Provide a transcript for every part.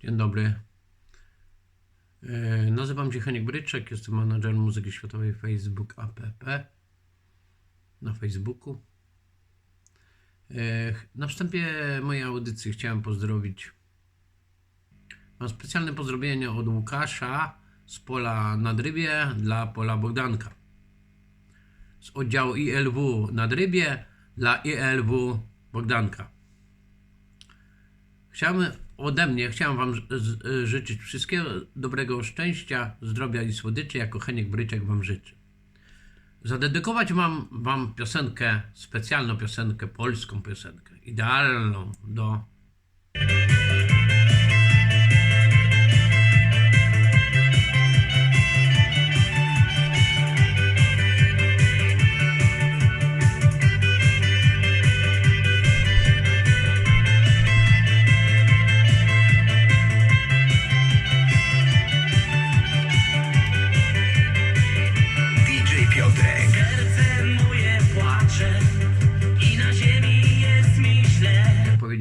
Dzień dobry. E, Nazywam się Heniek Bryczek, jestem menadżerem muzyki światowej Facebook app na Facebooku. E, Na wstępie mojej audycji chciałem pozdrowić. Mam specjalne pozdrowienie od Łukasza z pola Nadrybie dla pola Bogdanka. Z oddziału ILW Nadrybie dla ILW Bogdanka. Chciałem ode mnie, chciałem Wam życzyć wszystkiego dobrego szczęścia, zdrowia i słodyczy, jako Heniek Bryczek Wam życzy. Zadedykować mam Wam piosenkę, specjalną piosenkę, polską piosenkę, idealną do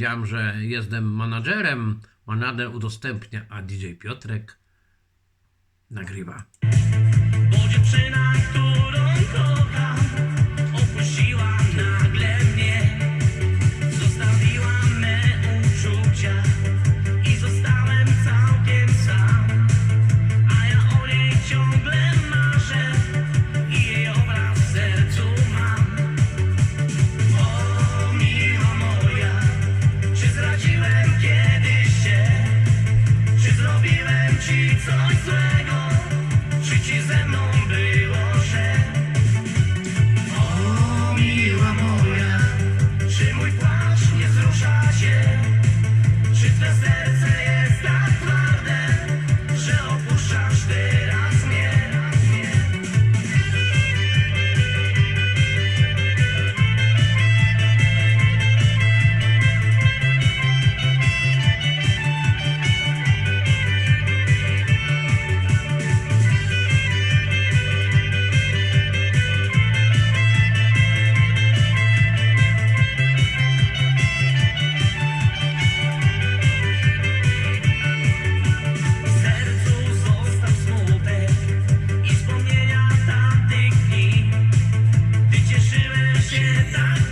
Powiedziałem, że jestem menadżerem, manader udostępnia, a DJ Piotrek nagrywa. Bo dziewczyna, którą Crazy! sientas